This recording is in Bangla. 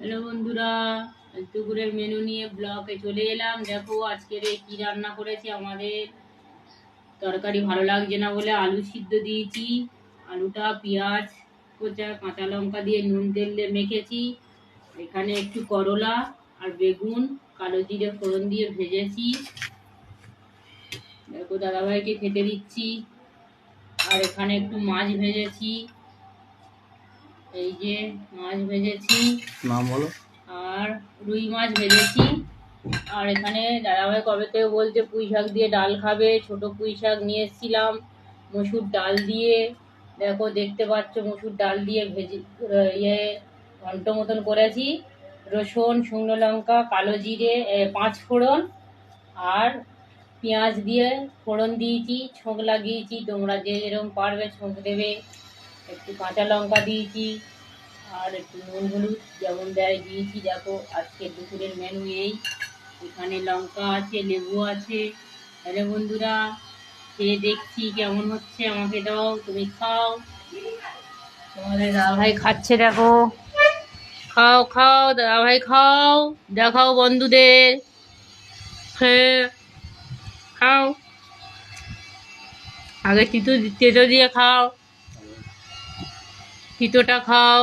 হ্যালো বন্ধুরা, দুপুরের মেনু নিয়ে ব্লকে চলে এলাম। দেখো আজকের কি রান্না করেছি আমাদের। তরকারি ভালো লাগছে না বলে আলু সিদ্ধ দিয়েছি। আলুটা, পেঁয়াজ কোচা কাঁচা লঙ্কা দিয়ে নুন তেল দিয়ে মেখেছি। এখানে একটু করলা আর বেগুন, কালো জিরে ফোড়ন দিয়ে ভেজেছি। দেখো দাদাভাইকে খেতে দিচ্ছি। আর এখানে একটু মাছ ভেজেছি। এই যে মাছ ভেজেছি। নাম বলো। আর রুই মাছ ভেজেছি। আর এখানে দাদাভাই কবে থেকে বলছে পুঁই শাক দিয়ে ডাল খাবে। ছোট পুঁই শাক নিয়ে এসেছিলাম মসুর ডাল দিয়ে। দেখো দেখতে পাচ্ছ মসুর ডাল দিয়ে ভেজে ইয়ে ঘন্ট মতন করেছি। রসুন শুকনো লঙ্কা কালো জিরে পাঁচ ফোড়ন। আর পেঁয়াজ দিয়ে ফোড়ন দিয়েছি ছোঁক লাগিয়েছি। তোমরা যে যেরকম পারবে ছোঁক দেবে। একটু কাঁচা লঙ্কা দিয়েছি, আর একটু নুন হলুদ যেমন দেয় দিয়েছি। দেখো, আজকে দুপুরের মেনু এই। এখানে লঙ্কা আছে, লেবু আছে। তাহলে বন্ধুরা, খেয়ে দেখছি কেমন হচ্ছে? আমাকে দাও, তুমি খাও। তোমাদের দাদাভাই খাচ্ছে, দেখো। খাও খাও, দাদাভাই খাও। দেখাও বন্ধুদের। হ্যাঁ খাও। আগে তিতো, তেতো দিয়ে খাও। তিতোটা খাও।